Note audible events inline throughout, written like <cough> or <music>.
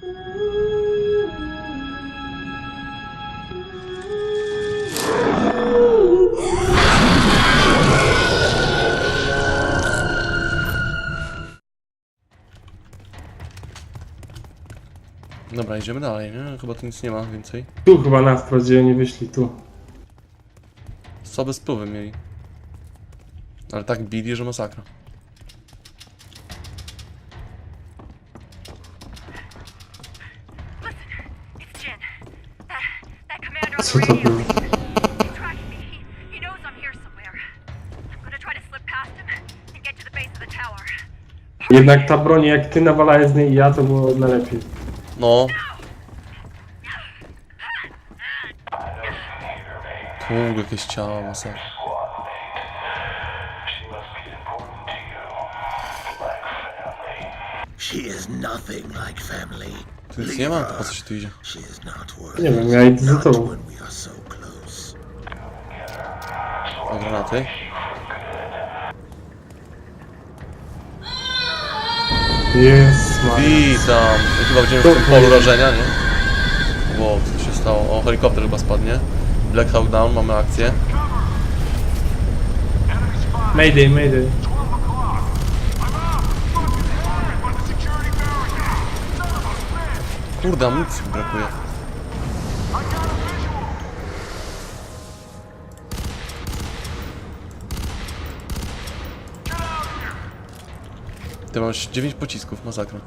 Dobra, idziemy dalej, nie? Chyba tu nic nie ma więcej. Tu chyba nas wprowadzili, nie wyszli tu. Soby spływy mieli. Ale tak bili, że masakra. Of the tower. Jednak ta broń, jak ty nawalałeś z niej i ja, to było najlepiej. No. Tu jakieś ciała, masakra. She is nothing like family. Tu nic nie ma? To po co się tu idzie? Nie wiem, ja idę za tobą. O, granaty. Jest, ma. Witam! I chyba będziemy w tym polu rażenia, nie? Wow, co się stało? O, helikopter chyba spadnie. Black Hawk Down, mamy akcję. Mayday, mayday. Kurde, amunicji brakuje. Ty masz 9 pocisków, masakra.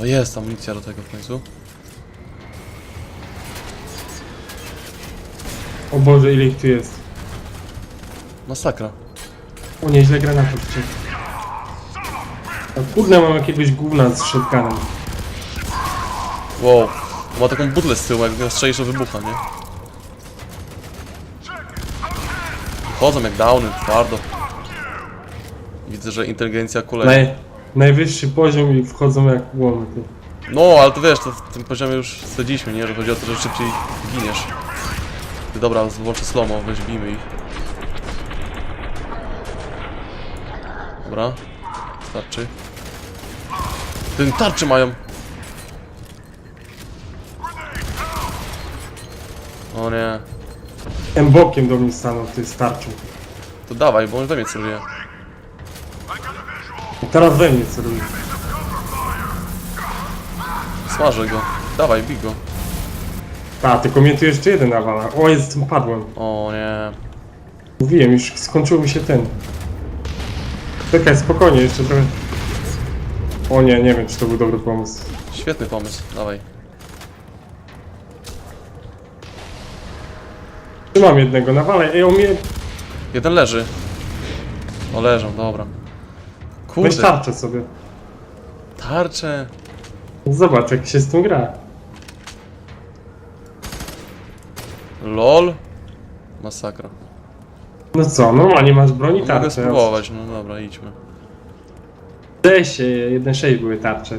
O jest amunicja do tego w końcu. O Boże, ile ich tu jest. Masakra. O, nieźle granatów wciął. A kurde, mam jakiegoś gówna z shotgunem. Wow. Ma taką butlę z tyłu, jak go strzelisz to wybucha, nie? Chodzą jak downy, twardo. Widzę, że inteligencja kuleje. Naj, najwyższy poziom i wchodzą jak łomy. Ty. No, ale to wiesz, to w tym poziomie już stwierdziliśmy, nie? Że chodzi o to, że szybciej giniesz. Ty, dobra, włączę slomo, weź bijmy ich. Dobra. Starczy. Ten tarczy mają. O nie. Em bokiem do mnie stanął, ty starczył. To dawaj, bo on we mnie celuje. I teraz we mnie celuje. Smażę go. Dawaj, bij go. A, tylko mnie tu jeszcze jeden nawala. O, jest, padłem. O nie. Mówiłem, już skończył mi się ten. Czekaj, spokojnie, jeszcze trochę. O nie, nie wiem, czy to był dobry pomysł. Świetny pomysł, dawaj. Trzymam jednego, nawalaj. Ej, on mnie... Jeden leży. O, leżą, dobra. Weź Kurde, tarczę sobie. tarcze. Zobacz, jak się z tym gra. LOL. Masakra. No co, normalnie masz broń i No, tarczę. mogę spróbować, no dobra, idźmy. Się, 1.6 były tarcze.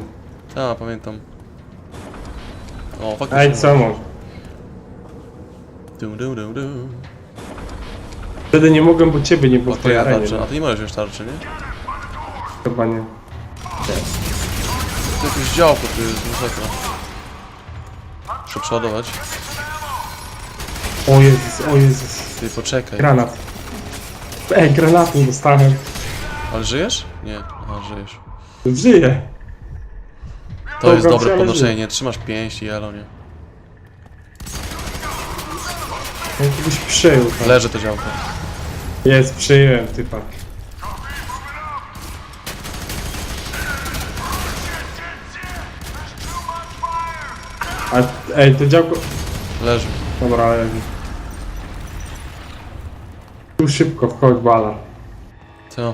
A, pamiętam. O, Ej, faktycznie. co może? Du, du, du, du. Wtedy nie mogłem, bo ciebie nie było O, w tej ja arenie. tarczę. A no. ty nie możesz już tarczy, nie? Chyba nie. To jakieś działko tu jest, masakra. Muszę przeładować. O Jezus, o Jezus. Ty, poczekaj. Granat. Ej, granatem dostałem. Ale żyjesz? Nie. Aha, żyjesz. Żyję. To jest Dobra, dobre ale podnoszenie, nie trzymasz pięści, elo, nie. Ja kogoś przyjął tam. Leży to działko. Jest, przyjąłem typa. A, ej, to działko... Leży. Dobra, ale... Tu szybko wchodź bala. Co?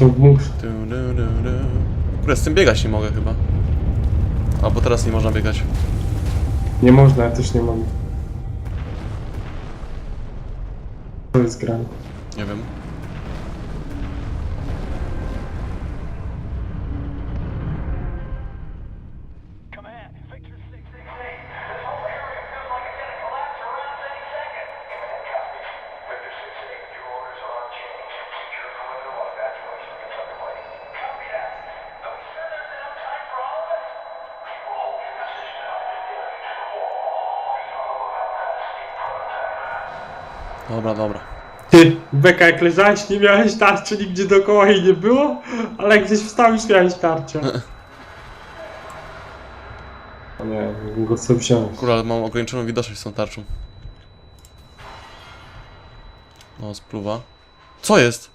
Jesteśmy w musz. Du, du, du, du. Kurde, z tym biegać nie mogę chyba. A, bo teraz nie można biegać. Nie można, ja też nie mogę. To jest grane. Nie wiem. Dobra, dobra. Ty, Beka, jak leżałeś, nie miałeś tarczy nigdzie dookoła jej nie było, ale jak gdzieś wstał, już miałeś tarczę. O <laughs> nie, go sobie wziąć. Kurwa, ale mam ograniczoną widoczność z tą tarczą. No, spluwa. Co jest?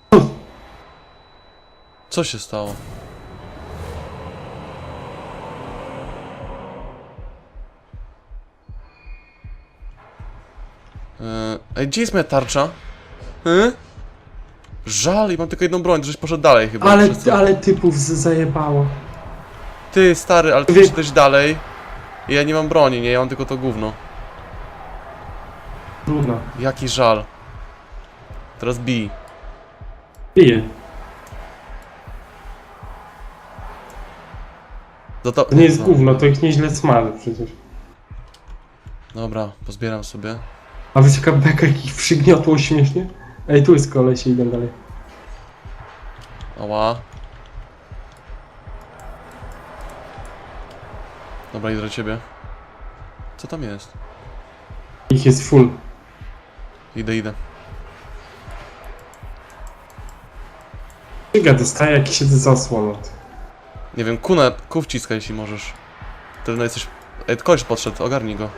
Co się stało? Ej, gdzie jest moja tarcza? Hy? Żal, i mam tylko jedną broń, żeś poszedł dalej chyba. Ale, przez to. ale typów z- zajebało. Ty, stary, ale ty Wie- poszedłeś dalej. I ja nie mam broni, nie? Ja mam tylko to gówno. Trudno. Jaki żal. Teraz bij. Bije. No to, To nie jest no. gówno, to ich nieźle smaży przecież. Dobra, pozbieram sobie. A jaka beka jak ich przygniotło śmiesznie? Ej, tu jest koleś, idę dalej. Ała. Dobra, idę do ciebie. Co tam jest? Ich jest full. Idę, idę. Tyga dostaje jakiś zasłon. Nie wiem, ku, na, ku wciskaj jeśli możesz. Ty no jesteś... Ej, koleś podszedł, ogarnij go.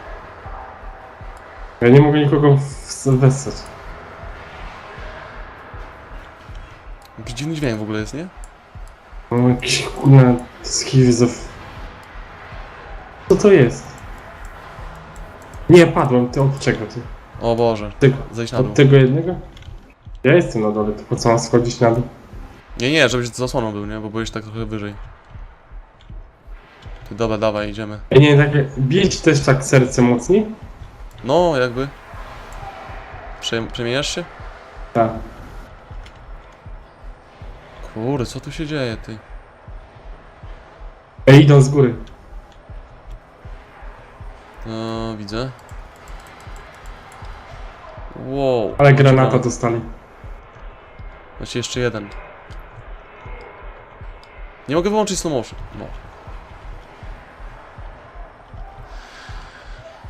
Ja nie mogę nikogo w- wessać. Jakiś dziwny dźwięk w ogóle jest, nie? Mam jakiś kurna schizof... Co to jest? Nie, padłem, ty od czego ty? O Boże. Tego, Zejdź na dół. od tego jednego? Ja jestem na dole, to po co mam schodzić na dół? Nie, nie, żebyś z zasłoną był, nie? Bo byłeś tak trochę wyżej. Ty, dobra, dawaj, idziemy. Ej, nie, takie, ci też tak serce mocniej? No, jakby. Przejm przemieniasz się? Tak. Kurde, co tu się dzieje, ty? Ej, idą z góry. No, widzę. Wow. Ale granata granat. dostali. Macie jeszcze jeden. Nie mogę wyłączyć slow motion. No.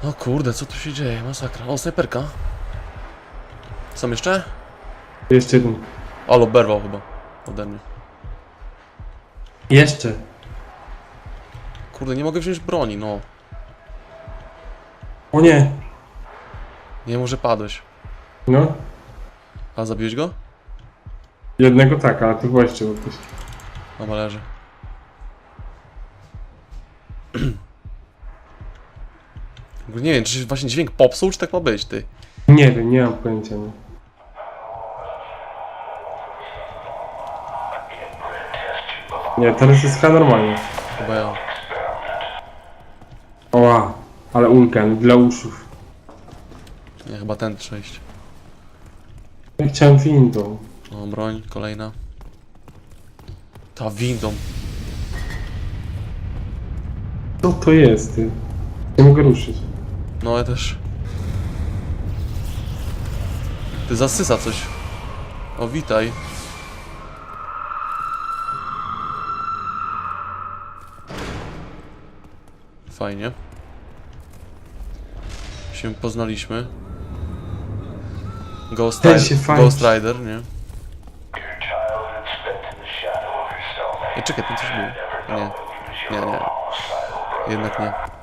O kurde, co tu się dzieje? Masakra. O, snajperka. Są jeszcze? Jeszcze jeden. Alo, berwał chyba. Ode mnie. Jeszcze. Kurde, nie mogę wziąć broni, no. O nie. Nie, może padłeś. No. A zabiłeś go? Jednego tak, ale to chyba jeszcze był ktoś. Chyba leży. Nie wiem, czy właśnie dźwięk popsuł, czy tak ma być, ty? Nie wiem, nie mam pojęcia. Nie. Nie, teraz jest chyba normalnie. Chyba ja. Oła, ale ulkan dla uszów. Nie, chyba ten przejść. Ja chciałem windą. O, broń, kolejna. Ta windą. Co to jest, ty? Nie mogę ruszyć. No, ja też. Ty zasysa coś. O, witaj. Fajnie. Się poznaliśmy. Ghost, Ten Rider, fajnie- Ghost Rider, nie? Ej, czekaj, tam coś było. Nie. Nie, nie. Jednak nie.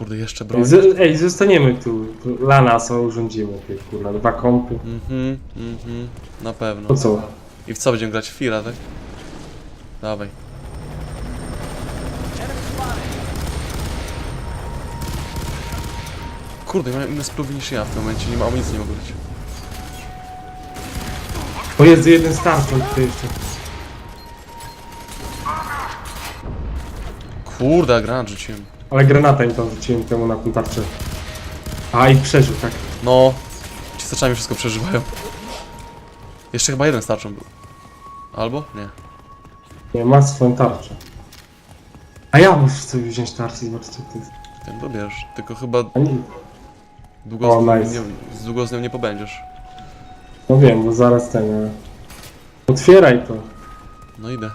Kurde, jeszcze broń. Z, ej, zostaniemy tu. Lana sobie urządzimy, ty kurwa, dwa kąpy. Mhm, mhm, na pewno. To co? I w co będziemy grać? W Fira, tak? Dawaj. Kurde, mają inne spluwy niż ja w tym momencie, nie ma amunicji, nie mogę być. O Jezu, jeden starczą tutaj jeszcze. Kurde, granat rzuciłem. Ale granata im tam rzuciłem temu na tą tarczę. A, i przeżył, tak. No, ci staczami wszystko przeżywają. Jeszcze chyba jeden starczą był. Albo? Nie. Nie, ma swoją tarczę. A ja muszę sobie wziąć tarczę i zobaczyć co to jest. Ten dobierz, tylko chyba A nie, długo, O, z, nią nice. nie, z długo z nią nie pobędziesz. no wiem, bo zaraz ten... e, Otwieraj to. No idę.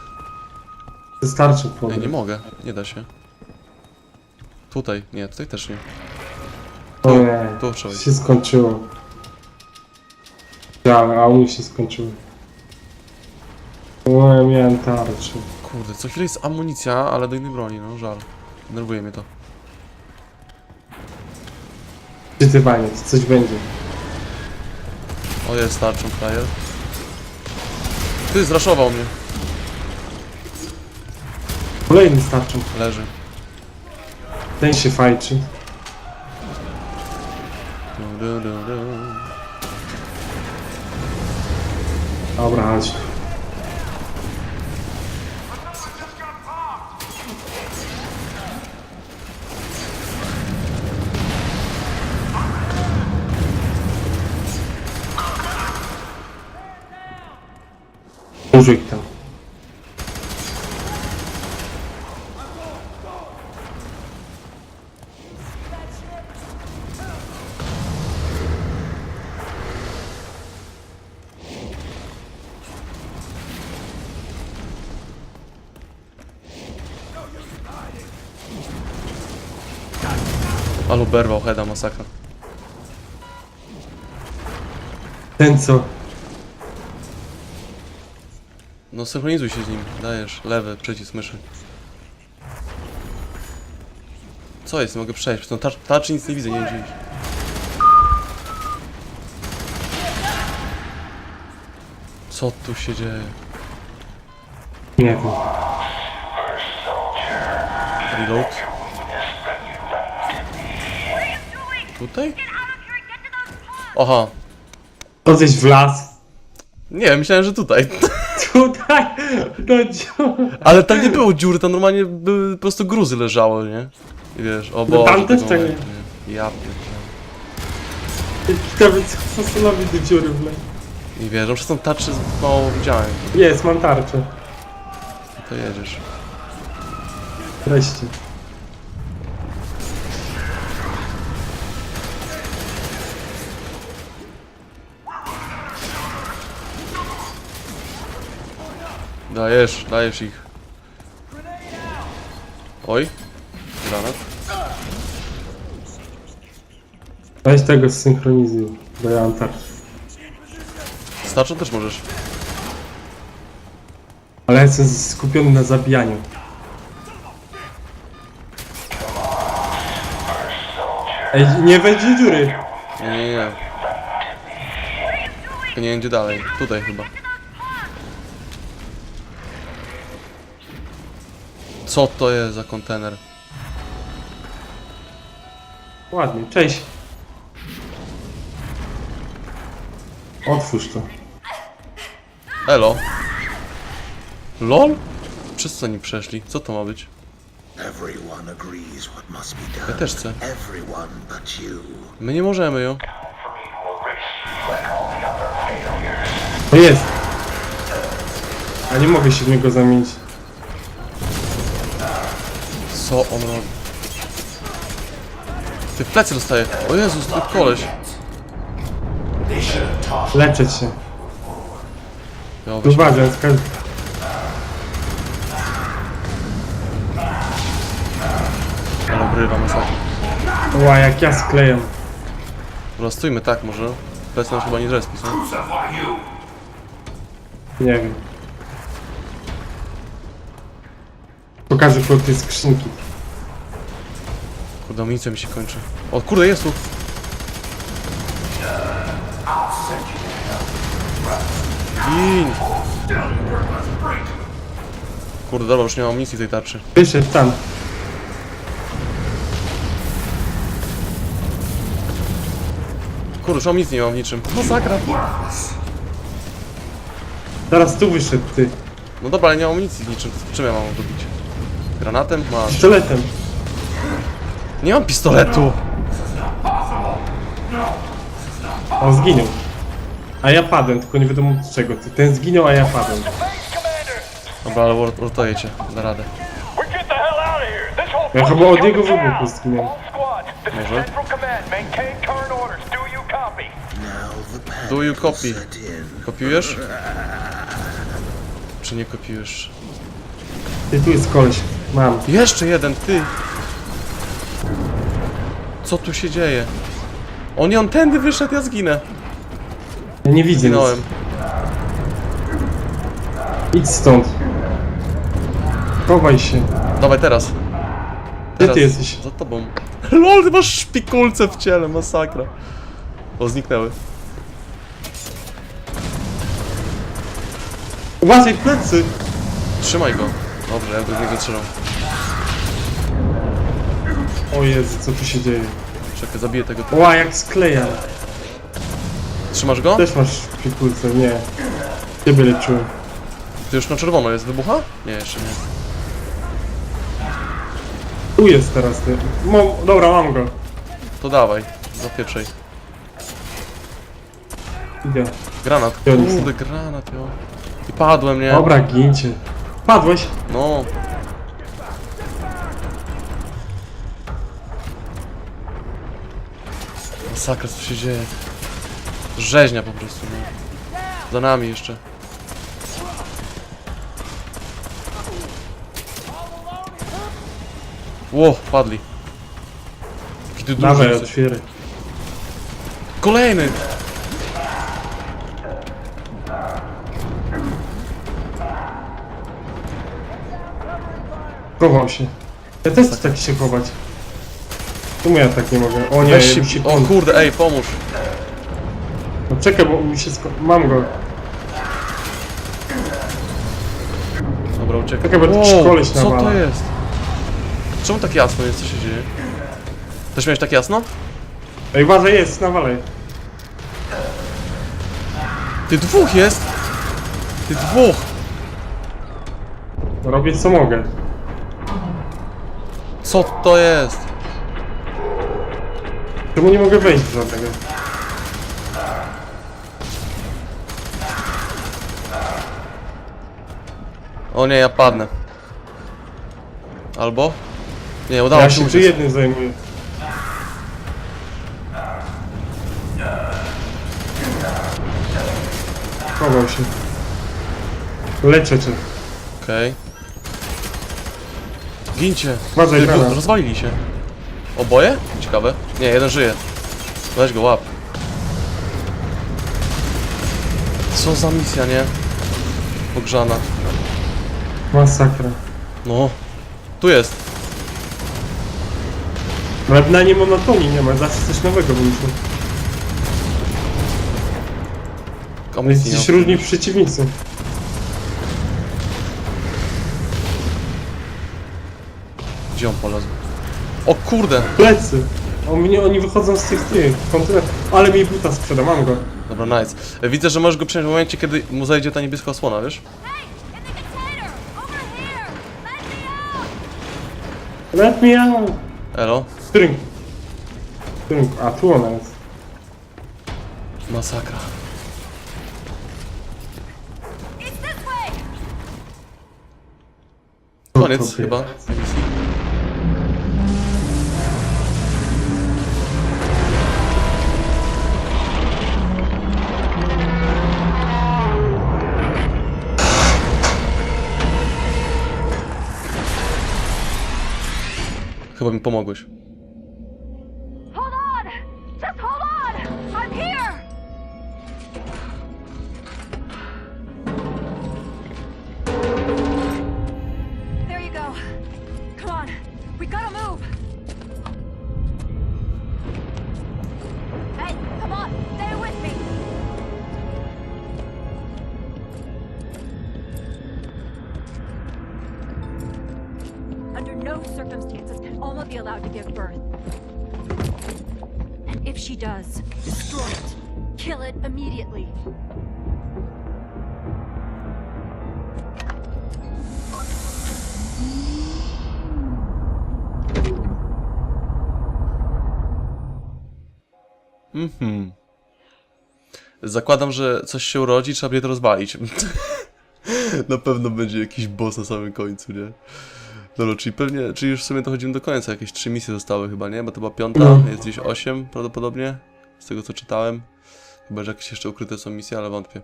Wystarczy Nie, podróż. nie mogę, nie da się. Tutaj, nie, tutaj też nie. O nie, Tu trzeba iść. się skończyło. Ja, a u mnie się skończyło. O, ja miałem tarczę. Kurde, co chwilę jest amunicja, ale do innej broni, no żal. Denerwuje mnie to. Czytywanie, coś będzie. O, jest tarczą frajer. Ty, zraszował mnie. Kolejny z tarczą. Leży. Ten się fajczy. Du, du, du, Ale oberwał heada, masakra. Ten co? No synchronizuj się z nim, dajesz lewy przycisk myszy. Co jest? Nie mogę przejść, przez tą tarcz, nic nie widzę, nie wiem gdzie iść. Co tu się dzieje? Nie wiem. Reload. Tutaj? Get to. Chodzeć w las. Nie, myślałem, że tutaj. <laughs> Tutaj! No. Ale tam nie było dziury, tam normalnie były po prostu gruzy leżały, nie? I wiesz, o No Boże, tam też tego tak nie? Ja pierdzielę. Ciekawe co fasonowi do dziury w I wiesz, no przez tą tarczę mało widziałem. Jest, mam tarczę. To jedziesz. Wreszcie. Dajesz, dajesz ich. Oj. Granat. Weź tego zsynchronizuj, bo ja mam tarczę. Starczą też możesz. Ale ja jestem skupiony na zabijaniu. Ej, nie wejdzie dziury. Nie, nie, nie. Tylko nie wiem gdzie dalej. Tutaj chyba. Co to jest za kontener? Ładnie, cześć. Otwórz to. Elo. LOL? Przez co nie przeszli? Co to ma być? Everyone agrees what must be Ja done. też chcę. Everyone but you. My nie możemy, jo. To jest. A nie mogę się w niego zamienić. Co on robi? Ty w plecy dostaje. O Jezus, ty koleś. Leczyć się. Ja weź- Uważaj, skaz... Ale obrywa masakra. Ła, jak ja sklejam. Dobra, stójmy tak może. Plecy nam chyba nie zrespić, nie? Nie wiem. Pokażę koło tej skrzynki. Kurde, amunicja mi się kończy. O kurde, jest tu! Gin! Kurde, dobra, już nie mam amunicji tej tarczy. Wyszedł tam. Kurde, już amunicji nie mam w niczym. Masakra! Zaraz tu wyszedł ty. No dobra, ale nie mam amunicji w niczym. Czym ja mam go bić? Granatem? Masz. Pistoletem. Nie mam pistoletu! O, zginął. A ja padłem, tylko nie wiadomo z czego. Ty. Ten zginął, a ja padłem. Dobra, ale ur- cię. Da radę. We're get the hell out of here. This whole Ja chyba od jego wybuchu zginąłem. All squads, this is Może? Central Command. Maintain current orders. Do you copy? Do you. Kopiujesz? Czy nie kopiujesz? Ty, tu jest koleś. Mam. Jeszcze jeden, ty! Co tu się dzieje? O nie, on tędy wyszedł, ja zginę. Ja nie widzę nic. Zginąłem. Idź stąd. Chowaj się. Dawaj teraz. Gdzie ty jesteś? Za tobą. <laughs> LOL, ty masz szpikulce w ciele, masakra. O, zniknęły. Uważaj, plecy! Trzymaj go. Dobrze, ja do niego trzymam. O Jezu, co tu się dzieje? Czekaj, zabiję tego. typa. Ła, jak skleja. Trzymasz go? Też masz pikulce, nie. Ciebie leczyłem. Ty już na czerwono jest, wybucha? Nie, jeszcze nie. Tu jest teraz ty. Mam, dobra, mam go. To dawaj, zapieprzej. Idę. Granat. Nic Kurde, granat, jo. I padłem, nie? Dobra, gincie. Padłeś? No. Masakra, co się dzieje. Rzeźnia po prostu, no. Za nami jeszcze. Ło, padli. Ty duży Dawaj, jesteś. otwieraj. Kolejny! Chował się. Ja też chcę tak się chować. Czemu ja tak nie mogę? O nie, Weź się, się o kurde, ej, pomóż. no, Czekaj, bo mi się sko... Mam go. Dobra, uciekaj. Czekaj, bo koleś Co to jest? Czemu tak jasno jest? Co się dzieje? Też miałeś tak jasno? Ej, uważaj, jest, nawalaj. Ty dwóch jest! Ty dwóch! Robię co mogę. Co to jest? Czemu nie mogę wejść do tego? O nie, ja padnę. Albo? Nie, udało Ja mi się się uciec. jednym zajmuję. Chował się. Leczę cię. Okej. Gincie. Uważaj, Ty, granat. rozwalili się. Oboje? Ciekawe. Nie, jeden żyje. Weź go, łap. Co za misja, nie? Pogrzana. Masakra. No. Tu jest. Nawet na nie monotonii nie ma, zawsze coś nowego wymyślił. Jest Amunicji nie mam. różni przeciwnicy. Gdzie on polazł? O kurde! Plecy. O mnie, oni wychodzą z tych tych. Ale mi buta sprzeda, mam go. Dobra, nice. E, Widzę, że możesz go przyjąć w momencie, kiedy mu zajdzie ta niebieska osłona, wiesz? Let me out! Elo? W którym? A, tu ona jest. Masakra. Koniec chyba. Chyba mi pomogłeś. Mhm. Zakładam, że coś się urodzi, trzeba będzie to rozwalić. <laughs> na pewno będzie jakiś boss na samym końcu, nie? Dobra, czyli pewnie, czyli już w sumie dochodzimy do końca. Jakieś trzy misje zostały chyba, nie? Bo to była piąta, No. jest gdzieś osiem prawdopodobnie. Z tego co czytałem. Chyba, że jakieś jeszcze ukryte są misje, ale wątpię.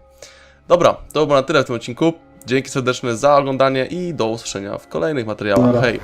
Dobra, to było na tyle w tym odcinku. Dzięki serdeczne za oglądanie i do usłyszenia w kolejnych materiałach. Hej!